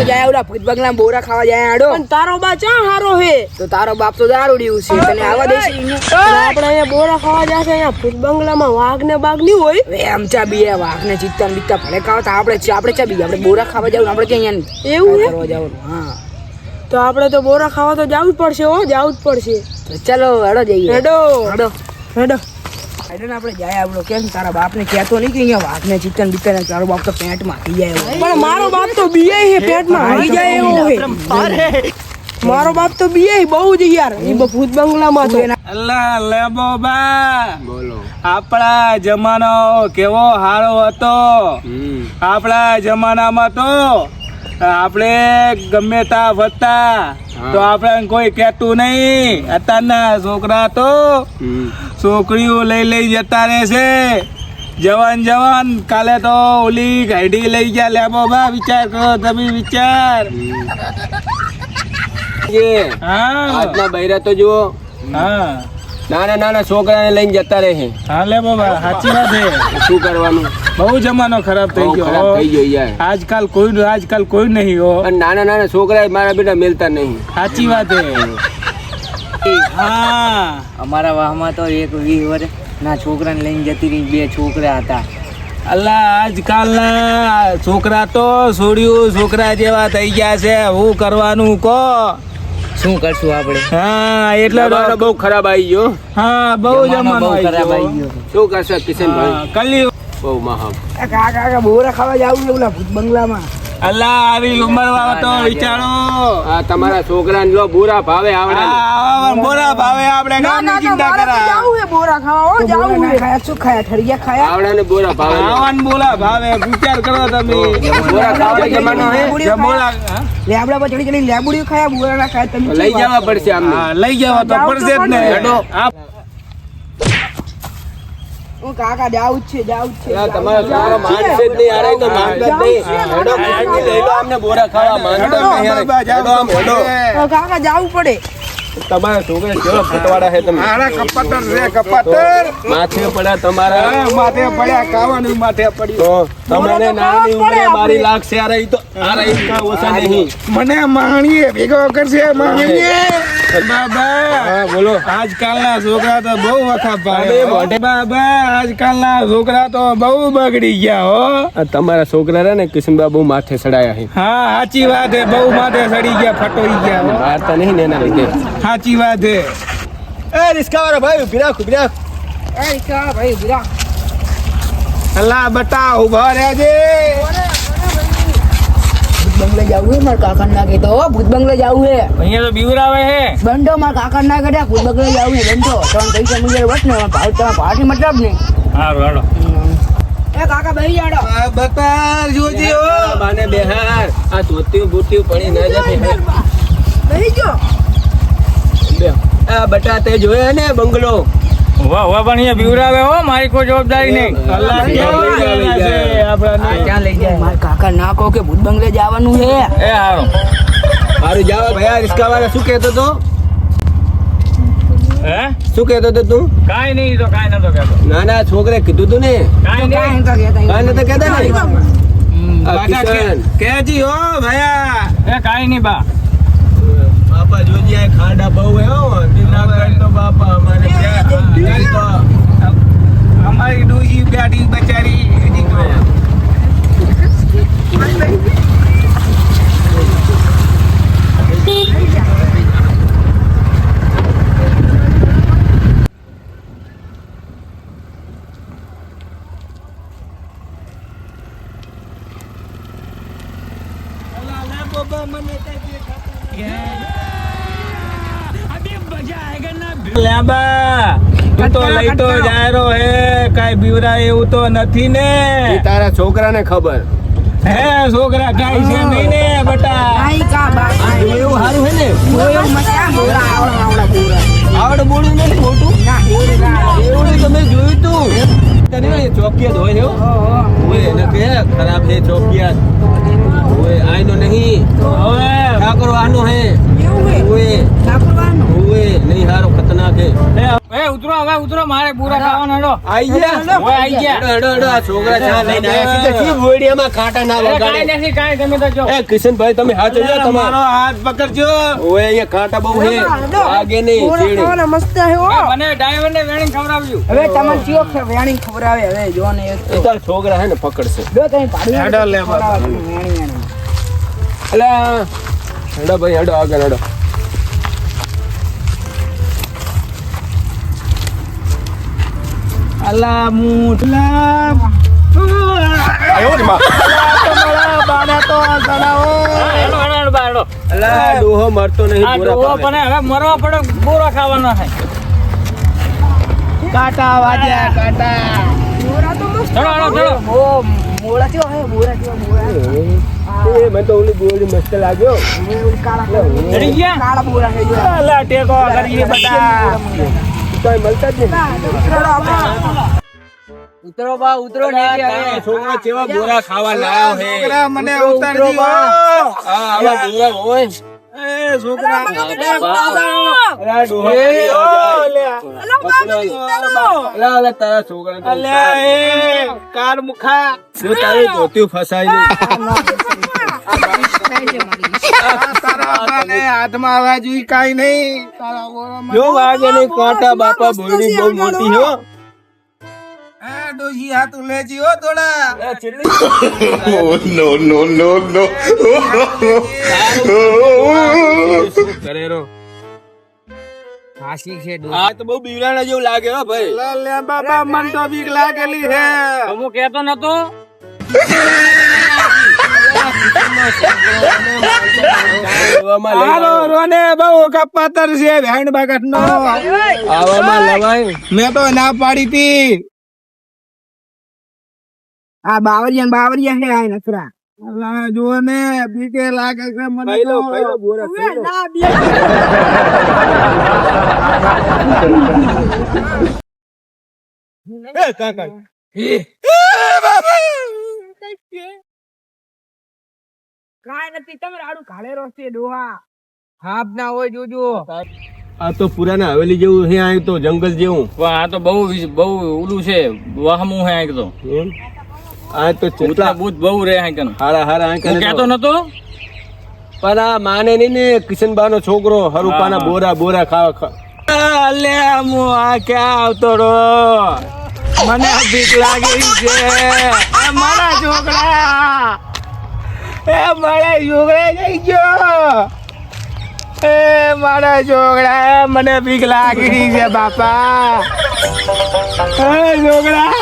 તો જાય ઓલા ભૂત બંગલા બોરા ખાવા જાય આડો. પણ તારો બા ચા હારો હે? તો તારો બાપ તો દારૂડિયું છે તને આવા દેશે? આપણે અહીંયા બોરા ખાવા જશે અહીંયા ભૂત બંગલામાં વાઘ ને બાગ નહીં હોય. વે આમ ચા બીએ વાઘ ને ચિત્તા ને બીતા ભલે ખાવા તો આપણે ચા- આપણે ચા બીએ આપણે બોરા ખાવા જાવ આપણે ક્યાં અહીંયા એવું હે? કરવા જવાનું હા. તો આપણે તો બોરા ખાવા તો જવું જ પડશે હો જવું જ પડશે. તો ચાલો હેડો જઈએ. હેડો. હેડો. હેડો. હેડો આપણે જાય આપણો કેમ તારા બાપને કહેતો નહીં કે અહીંયા વાઘ ને ચિત્તા ને તારો બાપ તો પેન્ટ માખી જાય એવો. પણ મારો બાપ તો બીએ પેટમાં આવી જાય એવો હે. મારો બાપ તો બીએ બહુ જ યાર. એ ભૂત બંગલામાં તો અલ્લા લેબો બા આપણા જમાનો કેવો હારો હતો. આપણા જમાનામાં તો આપણે ગમે તા વધતા તો આપણે કોઈ કહેતું નહીં. અત્યારના છોકરા તો છોકરીઓ લઈ લઈ જતા રહેશે જવાન જવાન કાલે તો ઓલી ગાડી લઈ ગયા. લેબો બા વિચાર કરો તમે વિચાર. હા. આજના બૈરા તો જુઓ. હા. નાના નાના છોકરાને લઈને જતા રહે હા લે બાબા સાચી વાત છે. શું કરવાનું? બહુ જમાનો ખરાબ થઈ ગયો ખરાબ થઈ ગયો યાર. આજકાલ કોઈ આજકાલ કોઈ નહીં હો. અને નાના નાના છોકરા મારા બેટા મેલતા નહીં. સાચી વાત છે. હા. અમારા વાહમાં તો એક વીસ વર્ષ ના છોકરાને લઈને જતી રહી બે છોકરા હતા. અલ્લા આજકાલના છોકરા તો છોડ્યું છોકરા જેવા થઈ ગયા છે. હું કરવાનું કો શું કરશું આપણે? હા એટલે જમાનો બહુ ખરાબ આવી ગયો. હા બહુ જમાનો આવી ખરાબ ગયો. આવી ગયો શું કરશે કિશનભાઈ? કલી બહુ મહા કાકા કાકા બોરા ખાવા જાવું છે ઓલા ભૂત બંગલામાં? અલ્લા આવી ઉંમર વાળો તો વિચારો. આ તમારા છોકરાને જો બોરા ભાવે આવડે. બોરા ભાવે આપણે ગામની ચિંતા કરા જાવું હે બોરા ખાવા. તો જાવું હે. ખાયા શું ખાયા ઠરિયા ખાયા? આવડે ને બુરા ભાવે ને. આવાન બોલા ભાવે વિચાર કરો તમે. બોરા ખાવાનો જમાનો હે. જમોલા? લેબડા પર ચડી ચડી લેબુડીઓ ખાયા બોરા ના ખાયા તમે લઈ જવા પડશે આમને. લઈ જવા તો પડશે જ ને. હું કાકા જાવું જ છે જાવું જ છે. તમારા માનશે જ નહીં અરે તો માનતા જ નહીં. હેડો કિશનજી લઈ લો આમને બોરા ખાવા માનતા નહીં હેડો આમ હેડો. તો કાકા જાવું પડે. તમારા છોકરા કેવા ફટવાડા છે તમે? મારા કપાતર રે કપાતર. માથે પડ્યા તમારા. માથે પડ્યા કાવાનું માથે પડ્યું. તો તમને નાની ઉંમરે મારી લાગશે આ રહી તો આ રહી ઓછા નહીં. મને માણીએ ભેગો કરશે માણીએ. બાબા હા બોલો. આજકાલના છોકરા તો બહુ વખા અરે પાડે બાબા આજકાલના છોકરા તો બહુ બગડી ગયા હો. તમારા છોકરા રહ્યા ને કિશનબા બહુ માથે સડાયા છે. હા સાચી વાત હે બહુ માથે સડી ગયા ફટોઈ ગયા હો. મારતા નહીં ને એના લીધે. સાચી વાત હે. એ રિસ્કા વાળા ભાઈ ઊભી રાખ ઊભી રાખ. એ રિસ્કા ભાઈ ઊભી અલ્લા બટા ઊભા રહેજે. બંગલે જવું હે મારા કાકા ના કહેતો હો ભૂત બંગલે જવું હે. અહીંયા તો બીવરાવે હે. બંધો મારા કાકા ના કહેતા ભૂત બંગલે જવું હે બંધો. ત્રણ પૈસા મુજબ વટ ને ભાવ તમારા પાર્ટી મતલબ ને. હારું હાલો. એ કાકા બેહી જાડો બતા જોજી ઓ બાને બેહાર. આ ધોતી બુટિયું પડી ના જતી બેહી જો બે. આ બટા તે જોયે ને બંગલો? વાહ વાહ મારી કોઈ જવાબદારી. છે ભૂત બંગલે જવાનું હે એ હારું વાળા શું કહેતો તો હે શું કહેતો તો તું કાઈ નહીં તો કાઈ નતો કહેતો છોકરે કીધું તું ને કાઈ નહીં તો કહેતા. કે- હો ભયા એ કાઈ નહીં બા બાપા જોજી આ ખાડા બહુ હે હો દિના કર તો બાપા અમારે ત્યાં કર તો અમારી ડોશી બેઠી બચારી હજી તો. લાંબા તું તો લઈ તો જાયરો હે કાઈ બીવરા એવું તો નથી ને. તારા છોકરાને ખબર. હે છોકરા કાઈ છે નહીં ને બટા. કાંઈ કા બા એવું સારું હે ને? એવું મસ્ત આ આવડા આવડા બોરા આવડે બોલું નથી મોટું? ના એવું તમે જોયું તું. તને ચોકિયાત હોય છે ઓય એને કે ખરાબ છે ચોકિયાત. ઓય નહીં. ઠાકોર આનો હે એવું હે ઓય સાપરવાનું ઓય નહીં હારો ખતરનાક હે એ એ ઉતરો હવે ભાઈ ઉતરો મારે બુરા ખાવાનો હડો. આઈ ગયા? ઓય, આઈ ગયા. હડો હડો હેડો, આ છોકરા ચા લઈને આવ્યા. સીધા સીધી બોયડીયામાં કાંટા ના વગાડે કાંઈ નથી કાંઈ તમે તો જો. એ કિશનભાઈ તમે હાથ જોજો તમારો. હાથ પકડજો. ઓય અહીંયા કાંટા બહુ હે આગે નહીં ચીડી. મસ્ત હે. ઓ મને ડ્રાઈવર ને વેણી ખવડાવજો. હવે તમારે ચિયો છે વેણી ખબર હવે જો ને એક તો. તારા છોકરા હે ને પકડશે. જો તમે પાડી હેડો લે બાપા. વેણી વેણી એટલે હેડો ભાઈ હેડો આગળ હેડો. તમારા તો હેડો હેડો હેડો બા, હેડો અલા ડોહો મરતો નહીં બોરા ડોહો પણ હવે મરવા પડે બોરા ખાવાનો છે કાટા વાજ્યા કાટા બોરા તો મસ્ત ચલો હેડો ચલો ઓ મોળા થયો હે મોળા થયો મોળા એ મને તો ઓલી ગોળી મસ્ત લાગ્યો કાળા ચડી ગયા? કાળા બોરા થઈ ગયા. અલા ટેકો કરીએ બધા. કઈ મળતા જ નહીં. ઉતરો બા ઉતરો તારો છોકરો કેવા બોરા ખાવા લાયો હે. છોકરા મને ઉતારજો આવા બોરા હોય. એ છોકરા અલા તારા છોકરા અલ્યા એ કાર મુખા. જો તારી ધોતી ફસાઈ તારા બાને હાથમાં આવવા જોઈએ કાઈ નહીં તારા બોરામાં જો વાગે નહીં કાંટા બાપા બોયડી બહુ મોટી હો. આ ડોશી હાથું લેજી હો થોડા કરે રો છે આ તો બહુ બીવરાણા જેવું લાગે હો ભાઈ. લે બાબા મન તો બીક લાગેલી છે. હું કેતો નતો. મેં તો ના પાડી તી આ બાવરિયા બાવરિયા હે આ નકરા જો ને બીકે લાગે છે મને. ના કાકા. કાઈ નથી તમે આડું ઘાલેરો રોસ્તી ડોહા. હાપ ના હોય જોજો. આ તો પુરાના હવેલી જેવું છે આ તો જંગલ જેવું. વાહ, આ તો બહુ બહુ ઉલું છે વાહમું હે આ તો. આ તો ભૂતના બૂત બહુ રે આ કન. હારા હારા આ કન કરે કેતો નતો? પણ આ માને નહીં ને કિશનબા નો છોકરો હરુપાના. બોરા બોરા ખાવા અલે મુ આ ક્યાં આવતો રો મને બીક લાગી છે. આ મારા છોકરા. એ મારા છોકરા જઈ ગયો. એ મારા છોકરા મને બીક લાગી છે બાપા. એ છોકરા.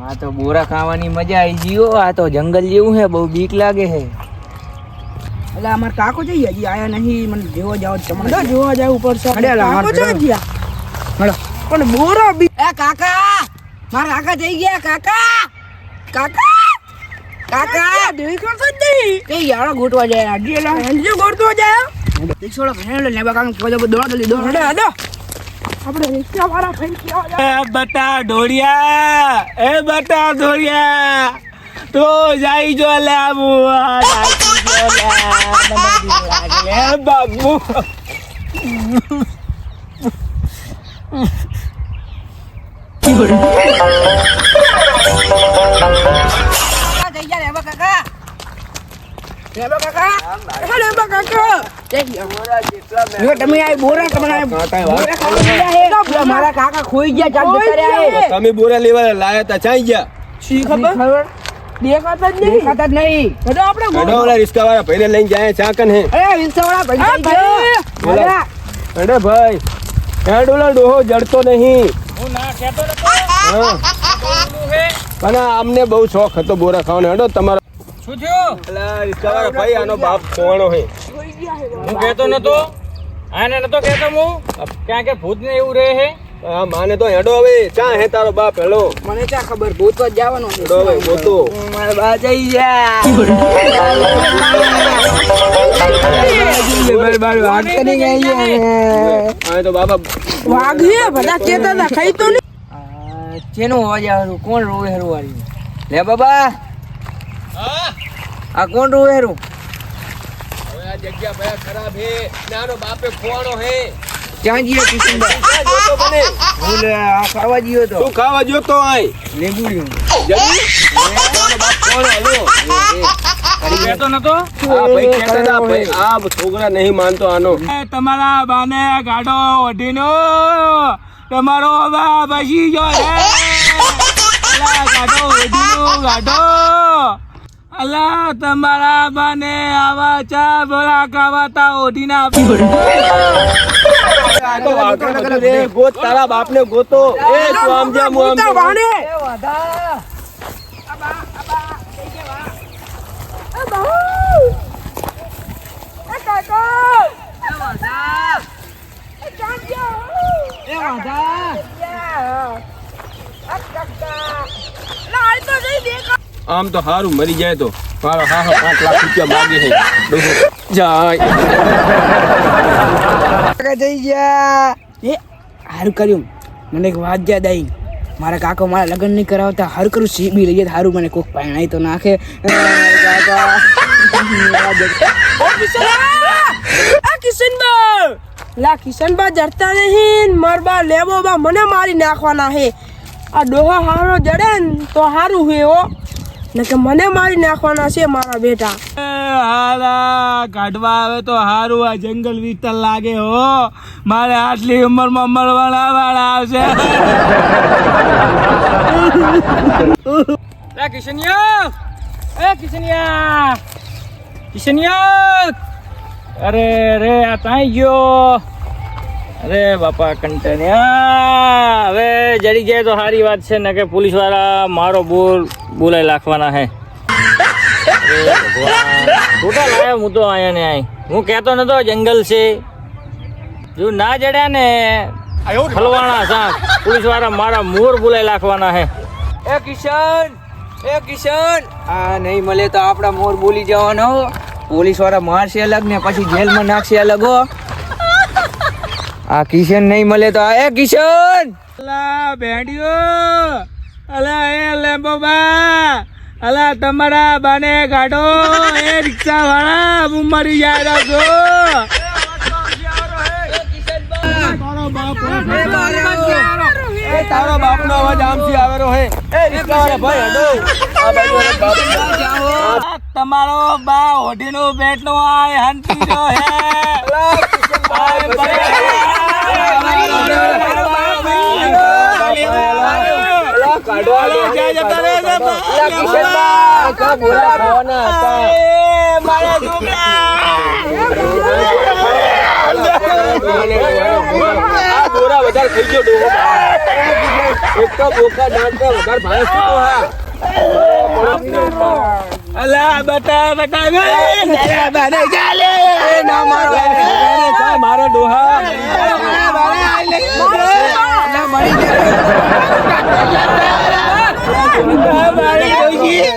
આ તો બોરા ખાવાની મજા આવી ગયો આ તો જંગલ જેવું હે બહુ બીક લાગે હે એટલે અમાર કાકો જઈ હજી આયા નહીં મને જેવો જાવ ચમડા જોવા જાવ ઉપર અડે કાકો અમાર ગયા? હળો પણ બોરા બી એ કાકા મારા કાકા જઈ ગયા કાકા. કાકા. કાકા! દેખાતો જ નહીં એ યારો ગોટવા જાય આડી એલા અંજુ ગોળતો જાય ભણેલો લેવા કામ કોઈ દોડો દોડી દોડો. અડે આપણે રિક્ષા વાળા ફેન કેવા એ બટા ઢોળિયા એ બટા ઢોળિયા તો જાય જો લે આબુ લે બાબુ. મારા કાકા ખોઈ ગયા ચાલ જતા રહ્યા હે તમે બોરા લેવા લાયા તા ચાઈ ગયા શી ખબર ખબર દેખાતા જ નહીં દેખાતા જ નહીં અરે આપણે અડો ઓલા રિસ્કા વાળા ભાઈને લઈને જાય ચાકન હે એ વિલસવાળા આ ભાઈ ભાઈ બોલા. અરે ભાઈ હેડ ઓલા ડોહો જડતો નહીં હું ના કેતો નતો હા ઓલું હે પણ આ અમને બહુ શોખ હતો બોરા ખાવાનો હેડો તમારો શું થયું? એટલે રિક્ષાવાળા ભાઈ આનો બાપ કોણ હે હું કેતો નતો. આને નતો કેતો હું. ક્યાં કે ભૂત ને એવું રહે હે? હા માને તો હેડો હવે. ચા હે તારો બાપ હેલો. મને ચા ખબર? ભૂત જ જવાનો છે. હેડો હવે ગોતો. મારા બા જઈ ગયા. બાર બાર વાગ કરી ગઈ આ તો બાબા વાઘીએ બધા કેતા હતા ખાઈ તો નહીં ચેનો અવાજ આવે કોણ રોવે હરવારી વાળી લે બાબા. આ કોણ રોવે હરું હવે આ જગ્યા ભયા ખરાબ હે. નાનો બાપે ખોવાનો હે. ક્યાં જીયો કિશનભાઈ જોતો બને. ભૂલે આ ખાવા ગયો તો. શું ખાવા જોતો આય? લીંબુડિયું. જલ્દી નાનો બાપ ખોવાનો હેલો તું નતો આ ભાઈ આ છોકરા નહીં માનતો આનો. તમારા બાને ગાડો ઓઢીનો. તમારો બા બસી ગયો હે ગાડો ઓઢીનો ગાડો. અલા તમારા મને આવા ચા બોલા ખાવા તા આપી આ તો વાંધો નથી. ગોત તારા બાપને ગોતો. એ તું આમ જા હું આમ ગોતા જાઉં. વાણે. આમ તો હારું મરી જાય તો. મારો હા હા પાંચ લાખ રૂપિયા માગે છે. ડોહો. જાય. કાકા જઈ ગયા. એ હારું કર્યું. મને એક વાત યાદ આવી મારા કાકો મારા લગ્ન નહીં કરાવતા. હારું કરું સીબી લઈ જાય હારું મને કોક પાણી તો નાખે. લા કિશનબા જડતા નહીં. મારબા લેવો બા મને મારી નાખવાના હે આ ડોહા હારો જડે ને તો હારું હે હો. ને કે મને મારી નાખવાના છે મારા બેટા. હાલા કાઢવા આવે તો હારું આ જંગલ વિસ્તાર લાગે હો. મારે આટલી ઉંમરમાં મળવાના વાળા આવશે. એ કિશનિયા એ કિશનિયા. કિશનિયા અરે રે આ તાઈ ગયો. અરે બાપા કંટન્યા હવે જડી જાય તો સારી વાત છે ને કે પોલીસવાળા મારો બોલ બોલાઈ રાખવાના હે. હું તો આયા ને આય હું કહેતો નતો, જંગલ છે. જો ના જડ્યા ને ફલવાના સાંપ પોલીસવાળા મારા મોર બોલાઈ રાખવાના હે. એ કિશન એ કિશન. આ નહીં મળે તો આપડા મોર બોલી જવાનો. પોલીસવાળા મારશે અલગ ને, પછી જેલમાં નાખશે અલગ, હો. આ કિશન નહીં મળે તો આ એ કિશન! અલા ભેંડિયો! અલા એ લેમ્બો બા અલા તમારા બાને ગાડો એ રિક્ષા વાળા હું મરી જાય છો એ તારો બાપનો અવાજ આમથી આવેલો હે. એ ભાઈ હડો. આ બાપ આ તમારો બા ઓઢીનો બેટલો આય હંતી જો હે. આય વધારે થઈ ગયો ડોહો એક તો બોકા દાંત વધારે ભારે થતો હા અલા બટા બટા બને ચાલે. ના અરે મારો ડોહા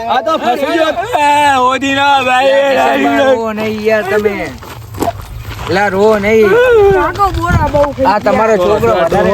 આ તો ફસી ગયો. ઓદીનો ભાઈ રો નહીં યાર તમે. લા રો નહીં. કાકો બોરા બહુ ખાઈ આ તમારો છોકરો વધારે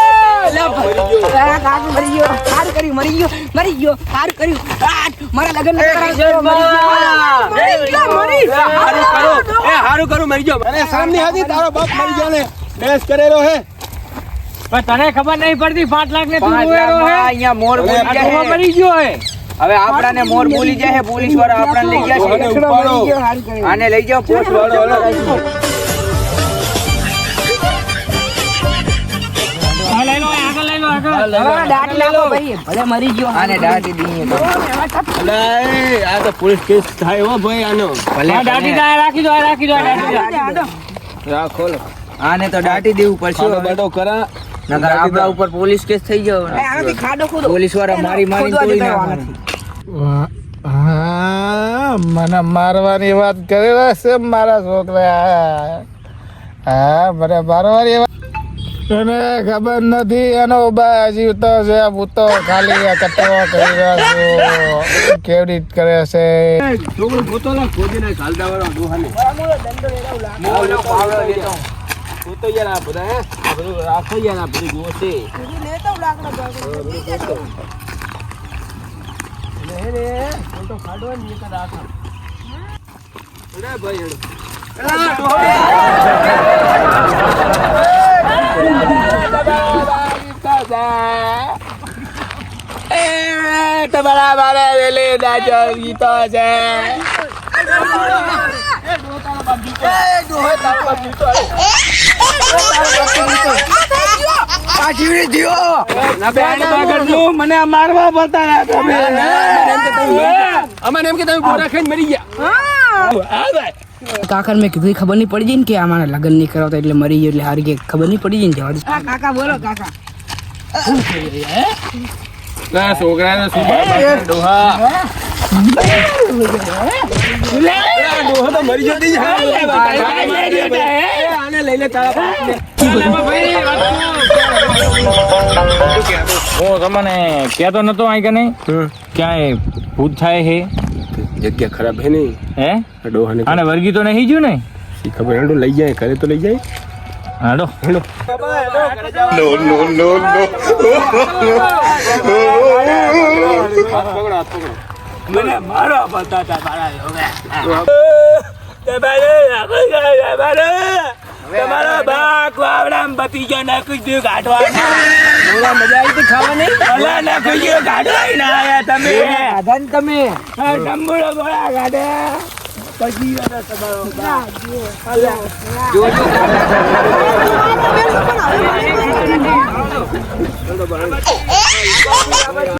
કાકો મરી ગયો હારું કર્યું મરી ગયો મરી ગયો હારું કર્યું. આ, મારા લગ્ન મરી ગયો. મરી હારું કરો. એ હારું કરું મરી ગયો. અરે સામની હતી તારો બાપ મરી ગયો ને. ડેસ કરેલો હે. પણ તને ખબર નહીં પડતી પાંચ લાખ ને તું રોયેલો હે? અહીંયા મોર મરી ગયો હે. હવે આપણાને મોર બોલી જાય પોલીસવાળા આપણને લઈ ગયા જશે ઉપાડો. મરી ગયો, હારું કર્યું. આને લઈ જાઓ પોલીસ વાળો, નાખો ભાઈ. ભલે મરી ગયો. આને દાટી દઈએ તો. આ તો પોલીસ કેસ થાય હો ભાઈ આનો. ભલે દાટી દા રાખી દો રાખી દો આ રાખી દો. હાડો. રાખો આને તો દાટી દેવું પડશે ખાડો કરા. નકર આપણા ઉપર પોલીસ કેસ થઈ જાવ પોલીસવાળા મારી મારી ખોદવા તોડી હા મને મારવાની વાત કરેલા છે મારા છોકરા. હા મને મારવાની વાત એને ખબર નથી, એનો બા જીવતો છે ભૂતો ખાલી આ કટકો કરી રહ્યો છું કેવી રીત કરે છે છોકરો ભૂતો ના ખોદીને ઘાલતા વાળો ડોહાને પોતો યાર આ બધા હે આ બધું રાખો યાર આ બધું ગોસે લેતો લાકડા બાકડા બીજે જવું. અરે ભાઈ મારે વેલી દાજો ગીતો છે મને મારવા પડતા તમે અમારે એમ કે તમે ગોરા ખાઈને મરી ગયા કાકા મેં કીધું ખબર નહીં પડી જાય ને કે અમારા લગ્ન નહીં કરાવતા એટલે મરી ગયો એટલે હારી કે ખબર નહીં પડી જાય જવા દે. કાકા બોલો કાકા. ના છોકરાને શું ડોહા. ડોહા તો મરી જતી આને લઈ તારા હું તમને કહેતો નતો અહીં કે નહીં? ક્યાંય ભૂત થાય હે? જગ્યા ખરાબ હે નહીં. હે? ડોહાને અને વર્ગી તો નહીં જ્યું ને? ખબર હેડું લઈ જાય ઘરે તો લઈ જાય. હાલો. No, no, no, no. મને મારો બતાતા મારા તમારા બાક વાવડામ બતી ગયો નાખી દઉં ગાઢવા મજા આવી હતી ખાવાની ભલા નાખી ગયો ગાઢવાય ના આયા તમે. આધાન તમે. ડંબુડો ગોળા ગાડે પછી એને તમારો જોજો